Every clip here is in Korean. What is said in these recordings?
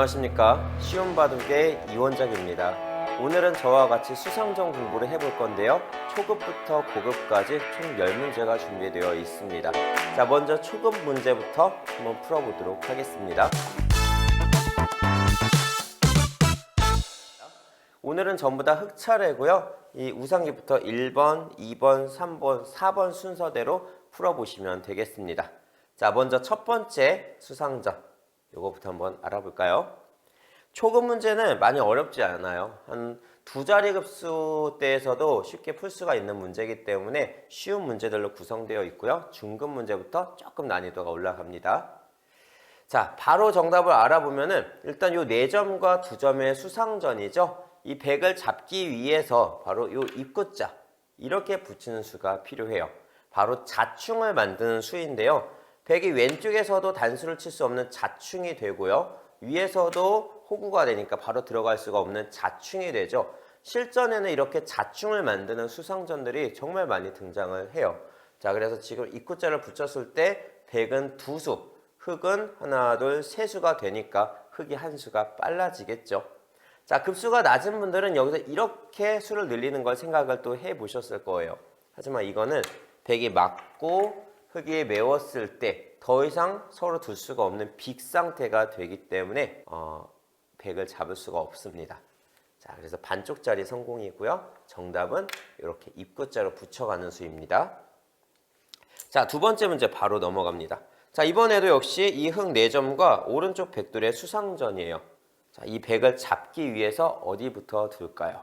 안녕하십니까? 쉬운 바둑의 이원작입니다. 오늘은 저와 같이 수상정 공부를 해볼 건데요. 초급부터 고급까지 총 10문제가 준비되어 있습니다. 자 먼저 초급 문제부터 한번 풀어보도록 하겠습니다. 오늘은 전부 다 흑차례고요. 이 우상기부터 1번, 2번, 3번, 4번 순서대로 풀어보시면 되겠습니다. 자 먼저 첫 번째 수상정 요거부터 한번 알아볼까요? 초급 문제는 많이 어렵지 않아요. 한 두 자리 급수대에서도 쉽게 풀 수가 있는 문제이기 때문에 쉬운 문제들로 구성되어 있고요. 중급 문제부터 조금 난이도가 올라갑니다. 자, 바로 정답을 알아보면은 일단 요 4점과 2점의 수상전이죠. 이 100을 잡기 위해서 바로 요 입구자 이렇게 붙이는 수가 필요해요. 바로 자충을 만드는 수인데요. 100이 왼쪽에서도 단수를 칠 수 없는 자충이 되고요. 위에서도 호구가 되니까 바로 들어갈 수가 없는 자충이 되죠. 실전에는 이렇게 자충을 만드는 수상전들이 정말 많이 등장을 해요. 자, 그래서 지금 입구자를 붙였을 때 100은 두 수, 흑은 하나, 둘, 세 수가 되니까 흑이 한 수가 빨라지겠죠. 자, 급수가 낮은 분들은 여기서 이렇게 수를 늘리는 걸 생각을 또 해 보셨을 거예요. 하지만 이거는 100이 맞고 흙이 메웠을 때 더 이상 서로 둘 수가 없는 빅 상태가 되기 때문에 어, 100을 잡을 수가 없습니다. 자, 그래서 반쪽짜리 성공이고요. 정답은 이렇게 입구자로 붙여가는 수입니다. 자, 두 번째 문제 바로 넘어갑니다. 자, 이번에도 역시 이 흙 4점과 오른쪽 백돌의 수상전이에요. 자, 이 100을 잡기 위해서 어디부터 둘까요?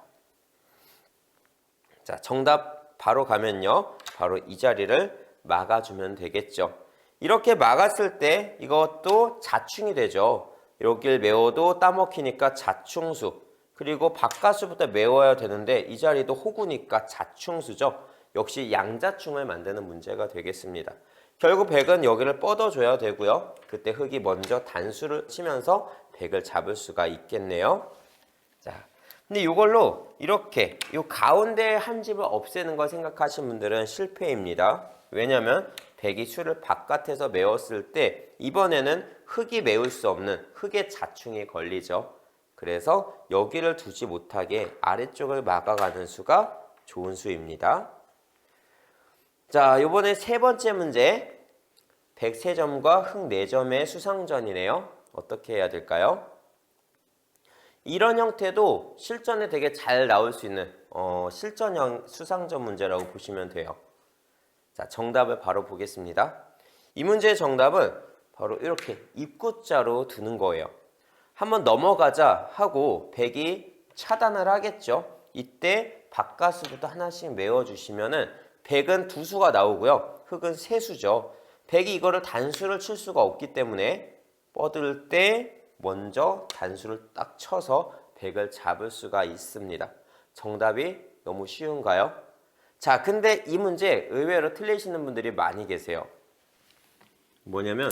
자, 정답 바로 가면요. 바로 이 자리를 막아주면 되겠죠. 이렇게 막았을 때 이것도 자충이 되죠. 여기를 메워도 따먹히니까 자충수. 그리고 바깥수부터 메워야 되는데 이 자리도 호구니까 자충수죠. 역시 양자충을 만드는 문제가 되겠습니다. 결국 100은 여기를 뻗어줘야 되고요. 그때 흙이 먼저 단수를 치면서 100을 잡을 수가 있겠네요. 자, 근데 이걸로 이렇게 이 가운데 한 집을 없애는 걸 생각하신 분들은 실패입니다. 왜냐하면 백이 수를 바깥에서 메웠을 때 이번에는 흙이 메울 수 없는 흙의 자충이 걸리죠. 그래서 여기를 두지 못하게 아래쪽을 막아가는 수가 좋은 수입니다. 자, 이번에 세 번째 문제 103점과 흙 4점의 수상전이네요. 어떻게 해야 될까요? 이런 형태도 실전에 되게 잘 나올 수 있는 어, 실전형 수상전 문제라고 보시면 돼요. 자, 정답을 바로 보겠습니다. 이 문제의 정답은 바로 이렇게 입구자로 두는 거예요. 한번 넘어가자 하고 백이 차단을 하겠죠. 이때 바깥수부터 하나씩 메워주시면은 백은 두 수가 나오고요. 흑은 세 수죠. 백이 이거를 단수를 칠 수가 없기 때문에 뻗을 때 먼저 단수를 딱 쳐서 백을 잡을 수가 있습니다. 정답이 너무 쉬운가요? 자, 근데 이 문제 의외로 틀리시는 분들이 많이 계세요. 뭐냐면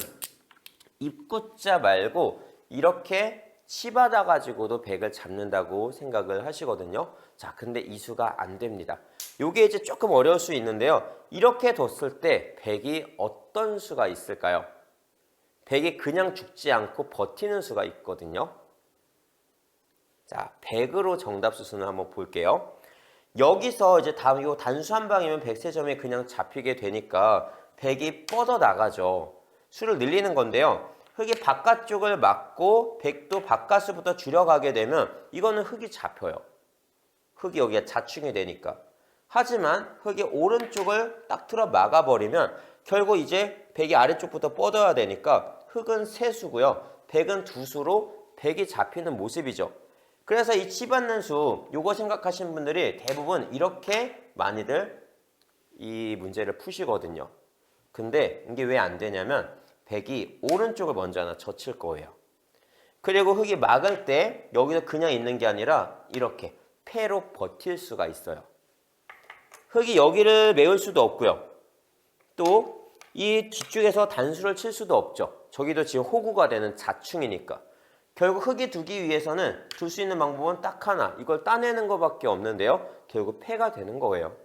입구자 말고 이렇게 치받아 가지고도 백을 잡는다고 생각을 하시거든요. 자, 근데 이 수가 안 됩니다. 요게 이제 조금 어려울 수 있는데요. 이렇게 뒀을 때 백이 어떤 수가 있을까요? 백이 그냥 죽지 않고 버티는 수가 있거든요. 자, 100으로 정답 수순을 한번 볼게요. 여기서 이제 다음 요 단수 한 방이면 100세점이 그냥 잡히게 되니까 100이 뻗어 나가죠. 수를 늘리는 건데요. 흙이 바깥쪽을 막고 100도 바깥수부터 줄여가게 되면 이거는 흙이 잡혀요. 흙이 여기에 자충이 되니까. 하지만 흙이 오른쪽을 딱 틀어 막아버리면 결국 이제 100이 아래쪽부터 뻗어야 되니까 흙은 세수고요. 100은 두수로 100이 잡히는 모습이죠. 그래서 이 치받는 수 요거 생각하시는 분들이 대부분 이렇게 많이들 이 문제를 푸시거든요. 근데 이게 왜 안 되냐면 100이 오른쪽을 먼저 하나 젖힐 거예요. 그리고 흙이 막을 때 여기서 그냥 있는 게 아니라 이렇게 패로 버틸 수가 있어요. 흙이 여기를 메울 수도 없고요. 또 이 뒤쪽에서 단수를 칠 수도 없죠. 저기도 지금 호구가 되는 자충이니까. 결국 흙이 두기 위해서는 둘수 있는 방법은 딱 하나. 이걸 따내는 것밖에 없는데요. 결국 패가 되는 거예요.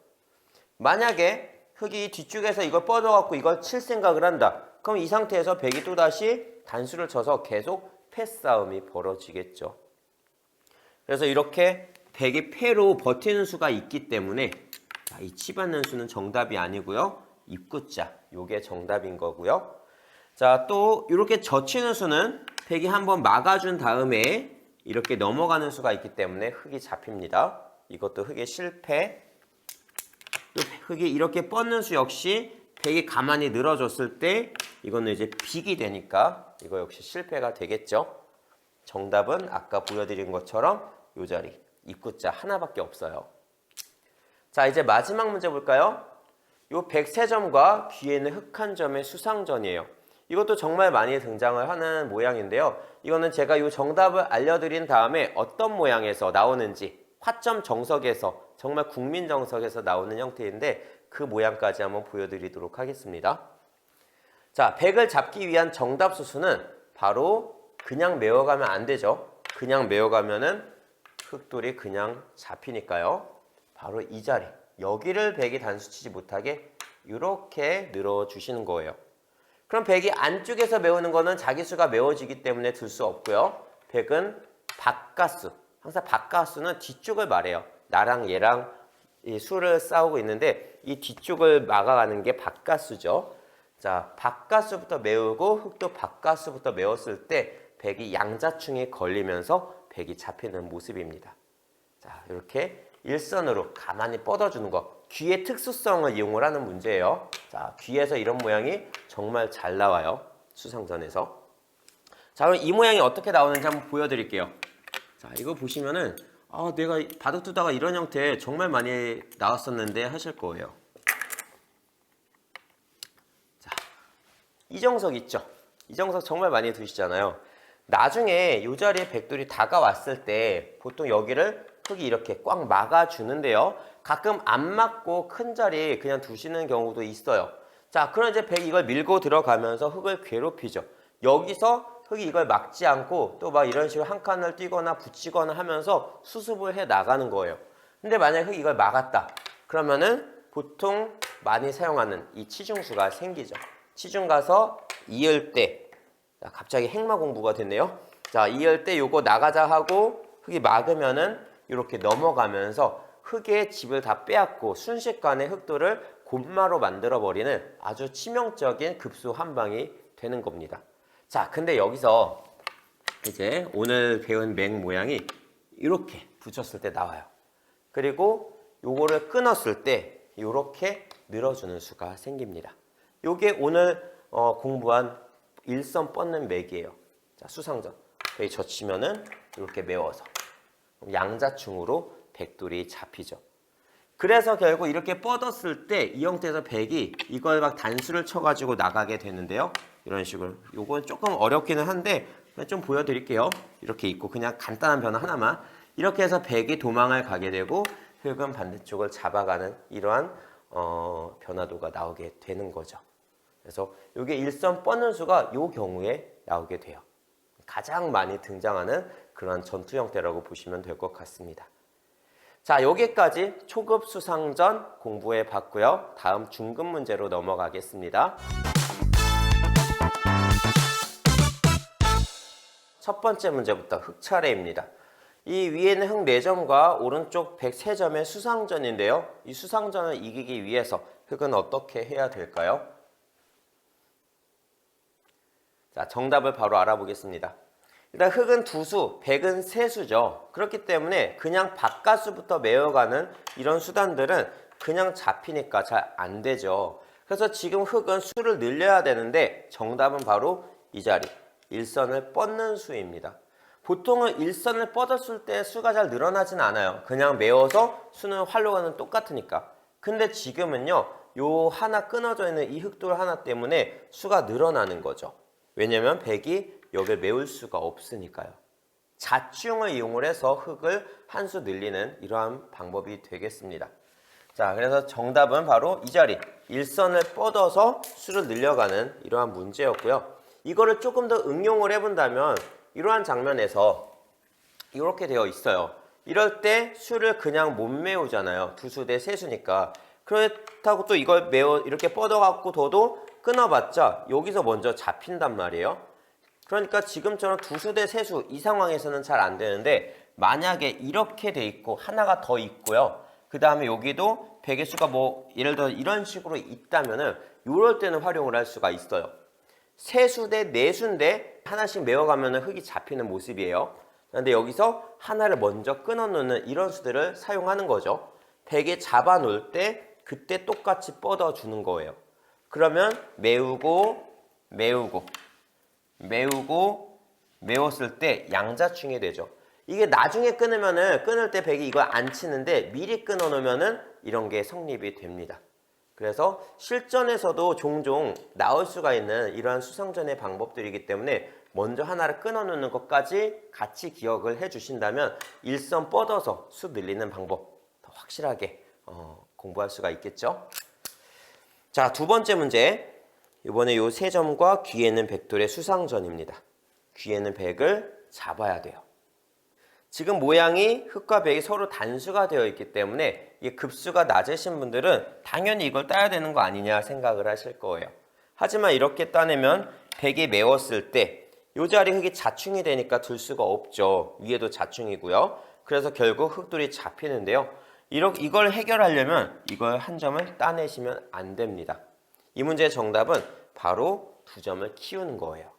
만약에 흙이 뒤쪽에서 이걸 뻗어갖고 이걸 칠 생각을 한다. 그럼 이 상태에서 백이 또다시 단수를 쳐서 계속 패 싸움이 벌어지겠죠. 그래서 이렇게 100이 패로 버티는 수가 있기 때문에 자, 이 치받는 수는 정답이 아니고요. 입구자 요게 정답인 거고요. 자, 또 이렇게 젖히는 수는 100이 한번 막아준 다음에 이렇게 넘어가는 수가 있기 때문에 흙이 잡힙니다. 이것도 흙의 실패. 또 흙이 이렇게 뻗는 수 역시 100이 가만히 늘어졌을 때 이거는 이제 빅이 되니까 이거 역시 실패가 되겠죠. 정답은 아까 보여드린 것처럼 이 자리 입구자 하나밖에 없어요. 자 이제 마지막 문제 볼까요? 요 103점과 뒤에 있는 흑한 점의 수상전이에요. 이것도 정말 많이 등장을 하는 모양인데요. 이거는 제가 이 정답을 알려드린 다음에 어떤 모양에서 나오는지 화점 정석에서 정말 국민 정석에서 나오는 형태인데 그 모양까지 한번 보여드리도록 하겠습니다. 자, 100을 잡기 위한 정답 수수는 바로 그냥 메워가면 안 되죠. 그냥 메워가면은 흑돌이 그냥 잡히니까요. 바로 이 자리, 여기를 100이 단수치지 못하게 이렇게 늘어 주시는 거예요. 그럼 100이 안쪽에서 메우는 거는 자기 수가 메워지기 때문에 둘수 없고요. 100은 바깥수. 항상 바깥수는 뒤쪽을 말해요. 나랑 얘랑 이 수를 싸우고 있는데 이 뒤쪽을 막아가는 게 바깥수죠. 자, 바깥수부터 메우고 흙도 바깥수부터 메웠을 때 100이 양자충에 걸리면서 100이 잡히는 모습입니다. 자, 이렇게 일선으로 가만히 뻗어주는 거. 귀의 특수성을 이용을 하는 문제예요. 자, 귀에서 이런 모양이 정말 잘 나와요. 수상전에서. 자, 그럼 이 모양이 어떻게 나오는지 한번 보여드릴게요. 자, 이거 보시면은 아, 내가 바둑 두다가 이런 형태 정말 많이 나왔었는데 하실 거예요. 자, 이정석 있죠? 이정석 정말 많이 두시잖아요. 나중에 이 자리에 백돌이 다가왔을 때 보통 여기를 흙이 이렇게 꽉 막아주는데요. 가끔 안 맞고 큰 자리 그냥 두시는 경우도 있어요. 자, 그럼 이제 백 이걸 밀고 들어가면서 흙을 괴롭히죠. 여기서 흙이 이걸 막지 않고 또 막 이런 식으로 한 칸을 뛰거나 붙이거나 하면서 수습을 해 나가는 거예요. 근데 만약 흙이 이걸 막았다. 그러면은 보통 많이 사용하는 이 치중수가 생기죠. 치중 가서 이을 때 자, 갑자기 행마 공부가 됐네요. 자, 이을 때 요거 나가자 하고 흙이 막으면은 이렇게 넘어가면서 흙의 집을 다 빼앗고 순식간에 흙돌을 곰마로 만들어 버리는 아주 치명적인 급수 한 방이 되는 겁니다. 자, 근데 여기서 이제 오늘 배운 맹 모양이 이렇게 붙였을 때 나와요. 그리고 요거를 끊었을 때 이렇게 늘어주는 수가 생깁니다. 요게 오늘 어, 공부한 일선 뻗는 맥이에요. 자, 수상전. 여기 젖히면은 이렇게 메워서 양자충으로 백돌이 잡히죠. 그래서 결국 이렇게 뻗었을 때 이 형태에서 백이 이걸 막 단수를 쳐가지고 나가게 되는데요. 이런 식으로. 요건 조금 어렵기는 한데 좀 보여드릴게요. 이렇게 있고 그냥 간단한 변화 하나만. 이렇게 해서 백이 도망을 가게 되고 흙은 반대쪽을 잡아가는 이러한 어, 변화도가 나오게 되는 거죠. 그래서 이게 일선 뻗는 수가 이 경우에 나오게 돼요. 가장 많이 등장하는 그런 전투 형태라고 보시면 될 것 같습니다. 자, 여기까지 초급 수상전 공부해 봤고요. 다음 중급 문제로 넘어가겠습니다. 첫 번째 문제부터 흑 차례입니다. 이 위에는 흙 4점과 오른쪽 103점의 수상전인데요. 이 수상전을 이기기 위해서 흙은 어떻게 해야 될까요? 자, 정답을 바로 알아보겠습니다. 일단 흙은 두 수, 백은 세 수죠. 그렇기 때문에 그냥 바깥수부터 메어가는 이런 수단들은 그냥 잡히니까 잘 안 되죠. 그래서 지금 흙은 수를 늘려야 되는데 정답은 바로 이 자리, 일선을 뻗는 수입니다. 보통은 일선을 뻗었을 때 수가 잘 늘어나진 않아요. 그냥 메워서 수는 활로가는 똑같으니까. 근데 지금은요, 요 하나 끊어져 있는 이 흙돌 하나 때문에 수가 늘어나는 거죠. 왜냐면 백이 여기를 메울 수가 없으니까요. 자충을 이용을 해서 흙을 한 수 늘리는 이러한 방법이 되겠습니다. 자, 그래서 정답은 바로 이 자리 일선을 뻗어서 수를 늘려가는 이러한 문제였고요. 이거를 조금 더 응용을 해본다면 이러한 장면에서 이렇게 되어 있어요. 이럴 때 수를 그냥 못 메우잖아요. 두 수 대 세 수니까. 그렇다고 또 이걸 메워 이렇게 뻗어갖고 둬도 끊어봤자 여기서 먼저 잡힌단 말이에요. 그러니까 지금처럼 두 수 대 세 수 이 상황에서는 잘 안 되는데 만약에 이렇게 돼 있고 하나가 더 있고요. 그 다음에 여기도 베개 수가 뭐 예를 들어 이런 식으로 있다면은 이럴 때는 활용을 할 수가 있어요. 세 수 대 내수인데 하나씩 메워가면 흙이 잡히는 모습이에요. 그런데 여기서 하나를 먼저 끊어 놓는 이런 수들을 사용하는 거죠. 베개 잡아 놓을 때 그때 똑같이 뻗어 주는 거예요. 그러면 메우고 메우고 메우고 메웠을 때 양자충이 되죠. 이게 나중에 끊으면은 끊을 때 백이 이걸 안 치는데 미리 끊어 놓으면은 이런 게 성립이 됩니다. 그래서 실전에서도 종종 나올 수가 있는 이러한 수성전의 방법들이기 때문에 먼저 하나를 끊어 놓는 것까지 같이 기억을 해 주신다면 일선 뻗어서 수 늘리는 방법 더 확실하게 어, 공부할 수가 있겠죠. 자, 두 번째 문제. 이번에 요 세 점과 귀에는 백돌의 수상전입니다. 귀에는 백을 잡아야 돼요. 지금 모양이 흙과 백이 서로 단수가 되어 있기 때문에 이 급수가 낮으신 분들은 당연히 이걸 따야 되는 거 아니냐 생각을 하실 거예요. 하지만 이렇게 따내면 백이 메웠을 때이 자리 흙이 자충이 되니까 둘 수가 없죠. 위에도 자충이고요. 그래서 결국 흙돌이 잡히는데요. 이걸 해결하려면 이걸 한 점을 따내시면 안 됩니다. 이 문제의 정답은 바로 두 점을 키우는 거예요.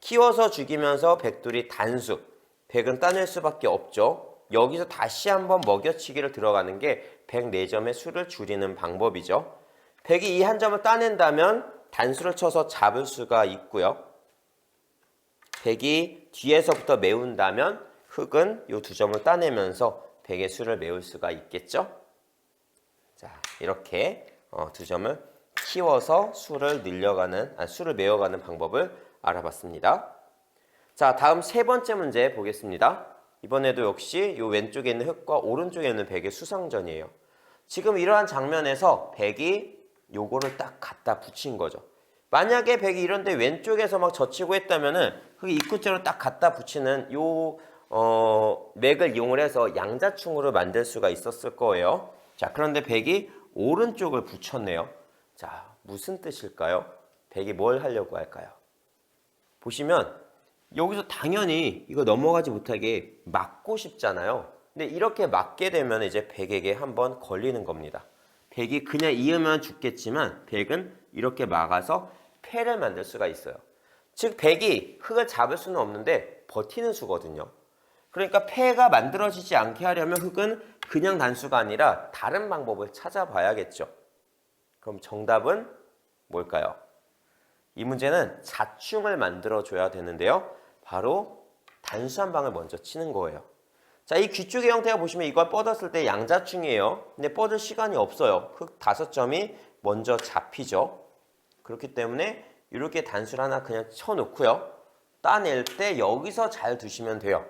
키워서 죽이면서 백돌이 단수, 백은 따낼 수밖에 없죠. 여기서 다시 한번 먹여치기를 들어가는 게 104점의 수를 줄이는 방법이죠. 백이 이 한 점을 따낸다면 단수를 쳐서 잡을 수가 있고요. 백이 뒤에서부터 메운다면 흙은 이 두 점을 따내면서 백의 수를 메울 수가 있겠죠. 자, 이렇게 어, 두 점을 키워서 수를 늘려가는, 아, 수를 메워가는 방법을 알아봤습니다. 자, 다음 세 번째 문제 보겠습니다. 이번에도 역시 이 왼쪽에 있는 흙과 오른쪽에 있는 백의 수상전이에요. 지금 이러한 장면에서 백이 요거를 딱 갖다 붙인 거죠. 만약에 백이 이런데 왼쪽에서 막 젖히고 했다면은 그 입구째로 딱 갖다 붙이는 요 어, 맥을 이용을 해서 양자충으로 만들 수가 있었을 거예요. 자, 그런데 백이 오른쪽을 붙였네요. 자, 무슨 뜻일까요? 백이 뭘 하려고 할까요? 보시면 여기서 당연히 이거 넘어가지 못하게 막고 싶잖아요. 근데 이렇게 막게 되면 이제 백에게 한번 걸리는 겁니다. 백이 그냥 이으면 죽겠지만 백은 이렇게 막아서 패를 만들 수가 있어요. 즉 백이 흙을 잡을 수는 없는데 버티는 수거든요. 그러니까 폐가 만들어지지 않게 하려면 흙은 그냥 단수가 아니라 다른 방법을 찾아봐야겠죠. 그럼 정답은 뭘까요? 이 문제는 자충을 만들어 줘야 되는데요. 바로 단수 한 방을 먼저 치는 거예요. 자, 이 귀 쪽의 형태가 보시면 이걸 뻗었을 때 양자충이에요. 근데 뻗을 시간이 없어요. 흙 다섯 점이 먼저 잡히죠. 그렇기 때문에 이렇게 단수를 하나 그냥 쳐놓고요. 따낼 때 여기서 잘 두시면 돼요.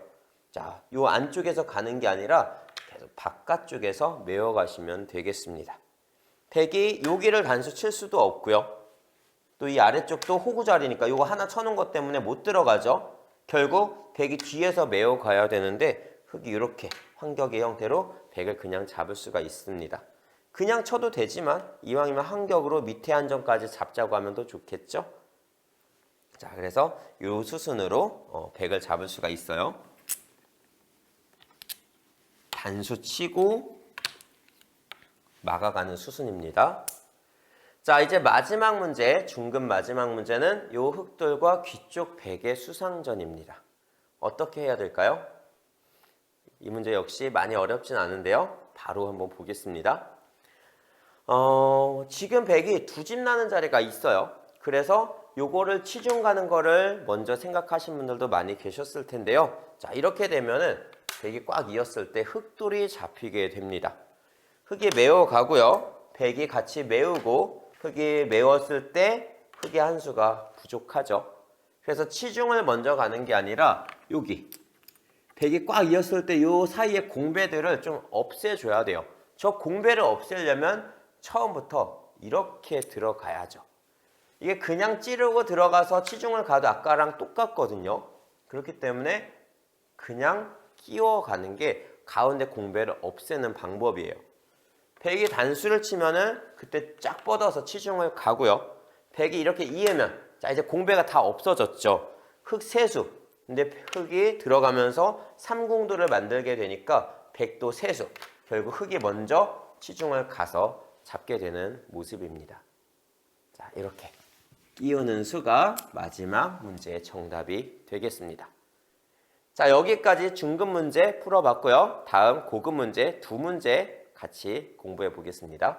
자, 요 안쪽에서 가는 게 아니라 계속 바깥쪽에서 메어 가시면 되겠습니다. 백이 여기를 단수 칠 수도 없고요. 또 이 아래쪽도 호구 자리니까 요거 하나 쳐놓은 것 때문에 못 들어가죠. 결국 백이 뒤에서 메어 가야 되는데 흙이 이렇게 환격의 형태로 백을 그냥 잡을 수가 있습니다. 그냥 쳐도 되지만 이왕이면 한격으로 밑에 한 점까지 잡자고 하면 더 좋겠죠. 자, 그래서 요 수순으로 어, 백을 잡을 수가 있어요. 단수 치고 막아가는 수순입니다. 자, 이제 마지막 문제, 중급 마지막 문제는 요 흙돌과 귀쪽 백의 수상전입니다. 어떻게 해야 될까요? 이 문제 역시 많이 어렵진 않은데요. 바로 한번 보겠습니다. 어, 지금 백이 두 집 나는 자리가 있어요. 그래서 요거를 치중 가는 거를 먼저 생각하신 분들도 많이 계셨을 텐데요. 자, 이렇게 되면은 백이 꽉 이었을 때 흙돌이 잡히게 됩니다. 흙이 메워 가고요. 백이 같이 메우고 흙이 메웠을 때 흙의 한 수가 부족하죠. 그래서 치중을 먼저 가는 게 아니라 여기 백이 꽉 이었을 때요 사이에 공배들을 좀 없애줘야 돼요. 저 공배를 없애려면 처음부터 이렇게 들어가야죠. 이게 그냥 찌르고 들어가서 치중을 가도 아까랑 똑같거든요. 그렇기 때문에 그냥 끼워가는 게 가운데 공배를 없애는 방법이에요. 백이 단수를 치면은 그때 쫙 뻗어서 치중을 가고요. 백이 이렇게 이으면 자 이제 공배가 다 없어졌죠. 흑 세수. 근데 흑이 들어가면서 삼궁도를 만들게 되니까 백도 세수. 결국 흑이 먼저 치중을 가서 잡게 되는 모습입니다. 자, 이렇게 끼우는 수가 마지막 문제의 정답이 되겠습니다. 자, 여기까지 중급 문제 풀어봤고요. 다음 고급 문제 두 문제 같이 공부해 보겠습니다.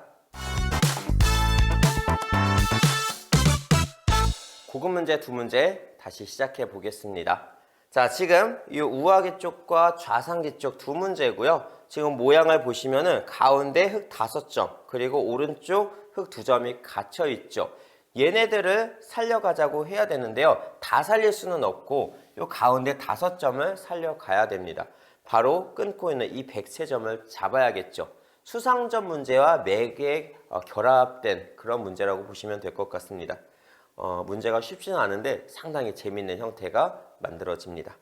고급 문제 두 문제 다시 시작해 보겠습니다. 자, 지금 이 우하기 쪽과 좌상기 쪽 두 문제고요. 지금 모양을 보시면은 가운데 흙 다섯 점, 그리고 오른쪽 흙 두 점이 갇혀 있죠. 얘네들을 살려가자고 해야 되는데요. 다 살릴 수는 없고 이 가운데 다섯 점을 살려가야 됩니다. 바로 끊고 있는 이 백세 점을 잡아야겠죠. 수상점 문제와 매개 어, 결합된 그런 문제라고 보시면 될 것 같습니다. 어, 문제가 쉽지는 않은데 상당히 재밌는 형태가 만들어집니다.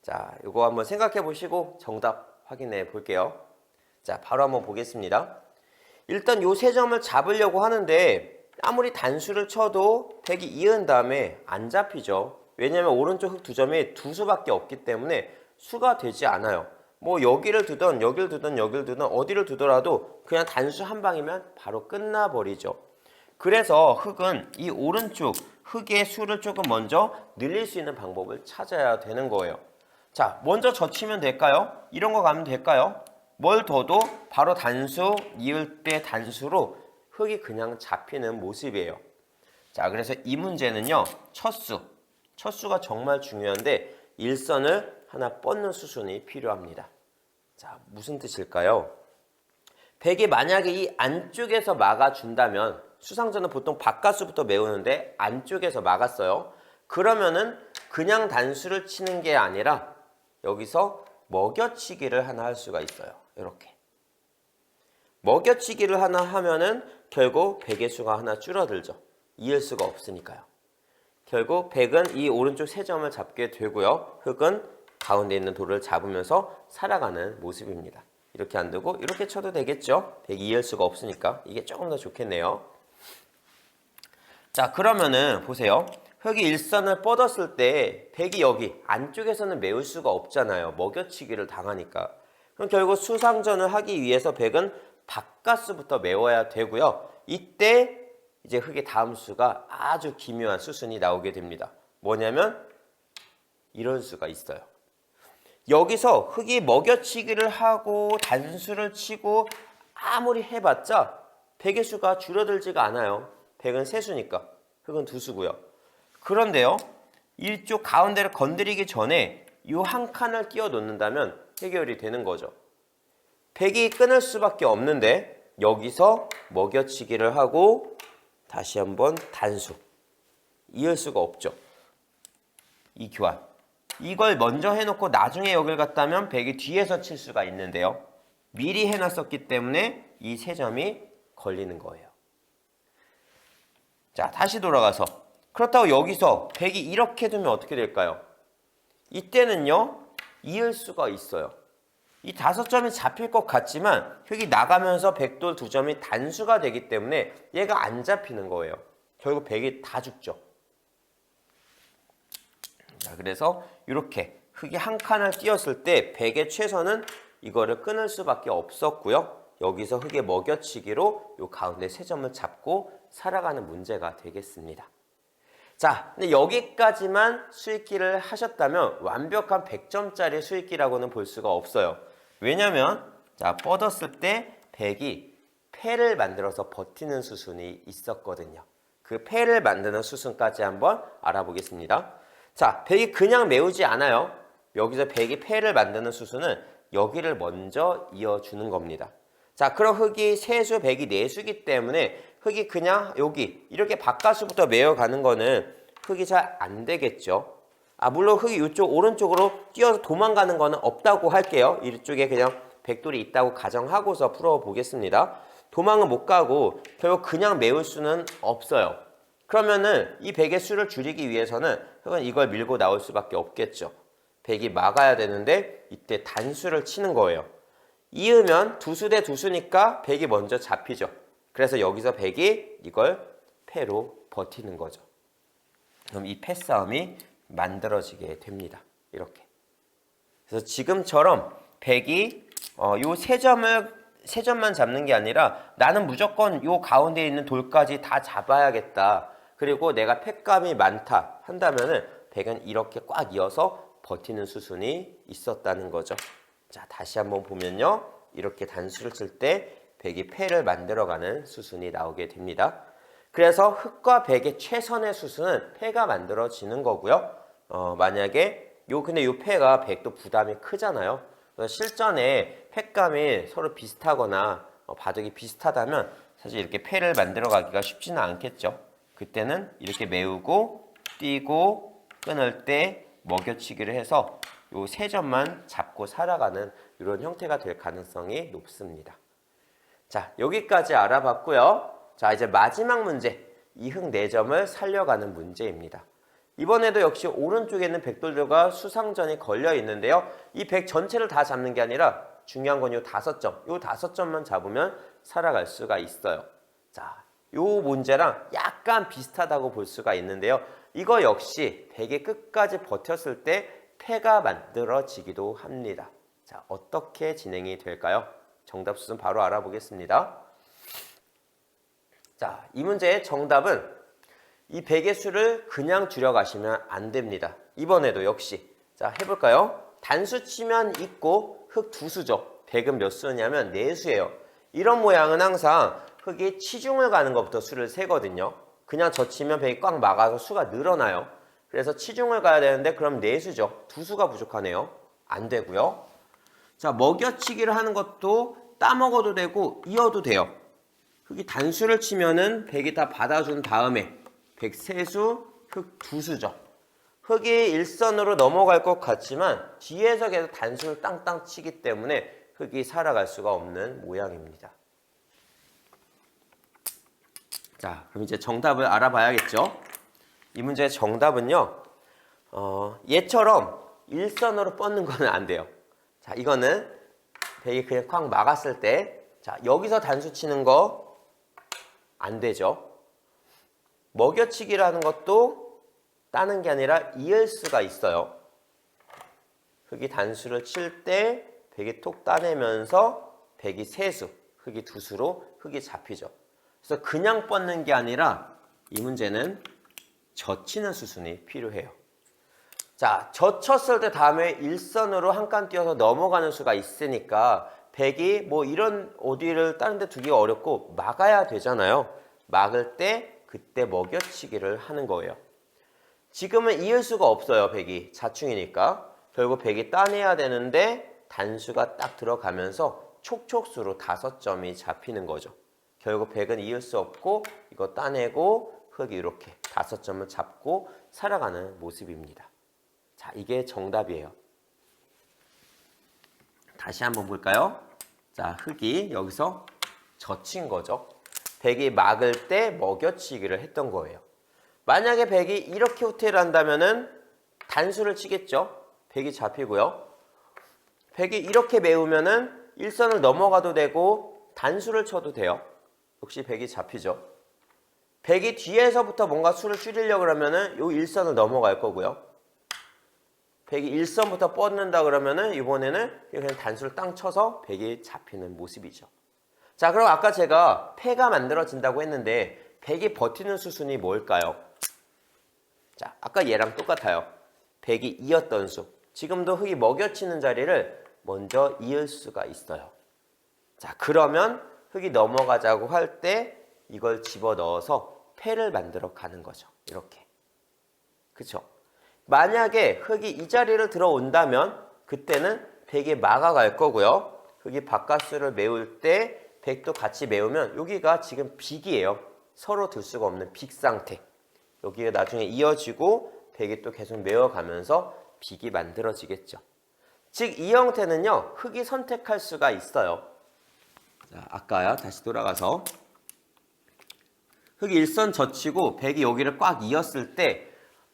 자, 이거 한번 생각해 보시고 정답 확인해 볼게요. 자, 바로 한번 보겠습니다. 일단 요 세 점을 잡으려고 하는데 아무리 단수를 쳐도 100이 이은 다음에 안 잡히죠. 왜냐면 오른쪽 흙 두 점이 두 수밖에 없기 때문에 수가 되지 않아요. 뭐 여기를 두던 여기를 두던 여기를 두던 어디를 두더라도 그냥 단수 한 방이면 바로 끝나버리죠. 그래서 흙은 이 오른쪽 흙의 수를 조금 먼저 늘릴 수 있는 방법을 찾아야 되는 거예요. 자, 먼저 젖히면 될까요? 이런 거 가면 될까요? 뭘 둬도 바로 단수, 이을 때 단수로 흙이 그냥 잡히는 모습이에요. 자, 그래서 이 문제는요, 첫 수. 첫 수가 정말 중요한데, 일선을 하나 뻗는 수순이 필요합니다. 자, 무슨 뜻일까요? 백이 만약에 이 안쪽에서 막아준다면 수상전은 보통 바깥수부터 메우는데 안쪽에서 막았어요. 그러면은 그냥 단수를 치는 게 아니라 여기서 먹여치기를 하나 할 수가 있어요. 이렇게. 먹여치기를 하나 하면은 결국 백의 수가 하나 줄어들죠. 이을 수가 없으니까요. 결국 백은 이 오른쪽 세 점을 잡게 되고요. 흙은 가운데 있는 돌을 잡으면서 살아가는 모습입니다. 이렇게 안 두고 이렇게 쳐도 되겠죠? 102일 수가 없으니까 이게 조금 더 좋겠네요. 자 그러면은 보세요. 흙이 일선을 뻗었을 때 백이 여기 안쪽에서는 메울 수가 없잖아요. 먹여치기를 당하니까. 그럼 결국 수상전을 하기 위해서 백은 바깥수부터 메워야 되고요. 이때 이제 흙의 다음 수가 아주 기묘한 수순이 나오게 됩니다. 뭐냐면 이런 수가 있어요. 여기서 흙이 먹여치기를 하고 단수를 치고 아무리 해봤자 백의 수가 줄어들지가 않아요. 백은 세 수니까 흙은 두 수고요. 그런데요, 이쪽 가운데를 건드리기 전에 이 한 칸을 끼워 놓는다면 해결이 되는 거죠. 백이 끊을 수밖에 없는데 여기서 먹여치기를 하고 다시 한번 단수 이을 수가 없죠. 이 교환. 이걸 먼저 해놓고 나중에 여길 갔다면 백이 뒤에서 칠 수가 있는데요. 미리 해놨었기 때문에 이 세 점이 걸리는 거예요. 자, 다시 돌아가서 그렇다고 여기서 백이 이렇게 두면 어떻게 될까요? 이때는요, 이을 수가 있어요. 이 다섯 점이 잡힐 것 같지만 흙이 나가면서 백돌 두 점이 단수가 되기 때문에 얘가 안 잡히는 거예요. 결국 백이 다 죽죠. 자, 그래서 이렇게 흙이 한 칸을 띄었을 때 백의 최선은 이거를 끊을 수밖에 없었고요. 여기서 흙의 먹여치기로 이 가운데 세 점을 잡고 살아가는 문제가 되겠습니다. 자, 근데 여기까지만 수익기를 하셨다면 완벽한 100점짜리 수익기라고는 볼 수가 없어요. 왜냐면 자, 뻗었을 때 100이 패를 만들어서 버티는 수순이 있었거든요. 그 패를 만드는 수순까지 한번 알아보겠습니다. 자, 100이 그냥 메우지 않아요. 여기서 100이 패를 만드는 수순은 여기를 먼저 이어주는 겁니다. 자, 그럼 흙이 세수, 100이 네수기 때문에 흙이 그냥 여기 이렇게 바깥수부터 메어가는 거는 흙이 잘 안 되겠죠. 아, 물론 흙이 이쪽 오른쪽으로 뛰어서 도망가는 거는 없다고 할게요. 이쪽에 그냥 백돌이 있다고 가정하고서 풀어보겠습니다. 도망은 못 가고 결국 그냥 메울 수는 없어요. 그러면은 이 백의 수를 줄이기 위해서는 흙은 이걸 밀고 나올 수밖에 없겠죠. 백이 막아야 되는데 이때 단수를 치는 거예요. 이으면 두수 대 두수니까 백이 먼저 잡히죠. 그래서 여기서 백이 이걸 패로 버티는 거죠. 그럼 이 패싸움이 만들어지게 됩니다. 이렇게. 그래서 지금처럼 100이 어, 요세 점을 세 점만 잡는 게 아니라 나는 무조건 요 가운데 있는 돌까지 다 잡아야겠다. 그리고 내가 팩감이 많다 한다면은 100은 이렇게 꽉 이어서 버티는 수순이 있었다는 거죠. 자, 다시 한번 보면요. 이렇게 단수를 칠때 100이 패를 만들어가는 수순이 나오게 됩니다. 그래서 흑과 백의 최선의 수순은 패가 만들어지는 거고요. 어, 만약에 요 근데 요 패가 백도 부담이 크잖아요. 실전에 팩감이 서로 비슷하거나 어, 바둑이 비슷하다면 사실 이렇게 패를 만들어가기가 쉽지는 않겠죠. 그때는 이렇게 메우고 뛰고 끊을 때 먹여치기를 해서 요 세 점만 잡고 살아가는 이런 형태가 될 가능성이 높습니다. 자, 여기까지 알아봤고요. 자, 이제 마지막 문제. 이흥 4점을 살려가는 문제입니다. 이번에도 역시 오른쪽에 있는 백돌들과 수상전이 걸려 있는데요. 이 백 전체를 다 잡는 게 아니라 중요한 건 요 다섯 점. 요 다섯 점만 잡으면 살아갈 수가 있어요. 자, 요 문제랑 약간 비슷하다고 볼 수가 있는데요. 이거 역시 백의 끝까지 버텼을 때 패가 만들어지기도 합니다. 자, 어떻게 진행이 될까요? 정답 수는 바로 알아보겠습니다. 자, 이 문제의 정답은 이 백의 수를 그냥 줄여가시면 안 됩니다. 이번에도 역시 자 해볼까요? 단수 치면 있고 흑두 수죠. 백은 몇 수냐면 네 수예요. 이런 모양은 항상 흑이 치중을 가는 것부터 수를 세거든요. 그냥 젖히면 백이 꽉 막아서 수가 늘어나요. 그래서 치중을 가야 되는데 그럼 네 수죠. 두 수가 부족하네요. 안 되고요. 자 먹여치기를 하는 것도 따먹어도 되고 이어도 돼요. 흑이 단수를 치면은 백이 다 받아준 다음에 백 세수, 흑 두수죠. 흑이 일선으로 넘어갈 것 같지만 뒤에서 계속 단수를 땅땅 치기 때문에 흑이 살아갈 수가 없는 모양입니다. 자, 그럼 이제 정답을 알아봐야겠죠? 이 문제의 정답은요, 어, 얘처럼 일선으로 뻗는 거는 안 돼요. 자, 이거는 백이 그냥 콱 막았을 때, 자, 여기서 단수 치는 거 안 되죠. 먹여치기라는 것도 따는 게 아니라 이을 수가 있어요. 흑이 단수를 칠 때 백이 톡 따내면서 백이 세수, 흑이 두수로 흑이 잡히죠. 그래서 그냥 뻗는 게 아니라 이 문제는 젖히는 수순이 필요해요. 자, 젖혔을 때 다음에 일선으로 한칸 띄어서 넘어가는 수가 있으니까 백이 뭐 이런 어디를 다른 데 두기가 어렵고 막아야 되잖아요. 막을 때 그때 먹여치기를 하는 거예요. 지금은 이을 수가 없어요. 백이 자충이니까. 결국 백이 따내야 되는데 단수가 딱 들어가면서 촉촉수로 다섯 점이 잡히는 거죠. 결국 백은 이을 수 없고 이거 따내고 흙이 이렇게 다섯 점을 잡고 살아가는 모습입니다. 자, 이게 정답이에요. 다시 한번 볼까요? 자, 흙이 여기서 젖힌 거죠. 백이 막을 때 먹여치기를 했던 거예요. 만약에 백이 이렇게 후퇴를 한다면은 단수를 치겠죠. 백이 잡히고요. 백이 이렇게 메우면은 일선을 넘어가도 되고 단수를 쳐도 돼요. 역시 백이 잡히죠. 백이 뒤에서부터 뭔가 수를 줄이려고 그러면은 요 일선을 넘어갈 거고요. 백이 일선부터 뻗는다 그러면은 이번에는 그냥 단수를 땅 쳐서 백이 잡히는 모습이죠. 자, 그럼 아까 제가 패가 만들어진다고 했는데 백이 버티는 수순이 뭘까요? 자, 아까 얘랑 똑같아요. 백이 이었던 수. 지금도 흙이 먹여치는 자리를 먼저 이을 수가 있어요. 자, 그러면 흙이 넘어가자고 할 때 이걸 집어 넣어서 패를 만들어 가는 거죠. 이렇게. 그쵸? 만약에 흙이 이 자리를 들어온다면 그때는 백이 막아갈 거고요. 흙이 바깥수를 메울 때 백도 같이 메우면 여기가 지금 빅이에요. 서로 들 수가 없는 빅 상태. 여기가 나중에 이어지고 백이 또 계속 메워가면서 빅이 만들어지겠죠. 즉 이 형태는요. 흙이 선택할 수가 있어요. 자, 아까야 다시 돌아가서 흙이 일선 젖히고 백이 여기를 꽉 이었을 때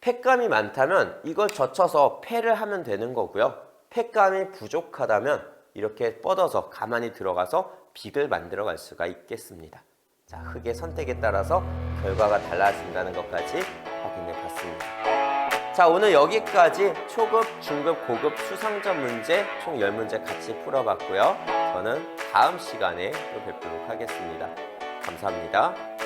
팩감이 많다면 이걸 젖혀서 패를 하면 되는 거고요. 팩감이 부족하다면 이렇게 뻗어서 가만히 들어가서 빅을 만들어 갈 수가 있겠습니다. 자, 흙의 선택에 따라서 결과가 달라진다는 것까지 확인해 봤습니다. 자, 오늘 여기까지 초급, 중급, 고급 수상점 문제 총 10문제 같이 풀어봤고요. 저는 다음 시간에 또 뵙도록 하겠습니다. 감사합니다.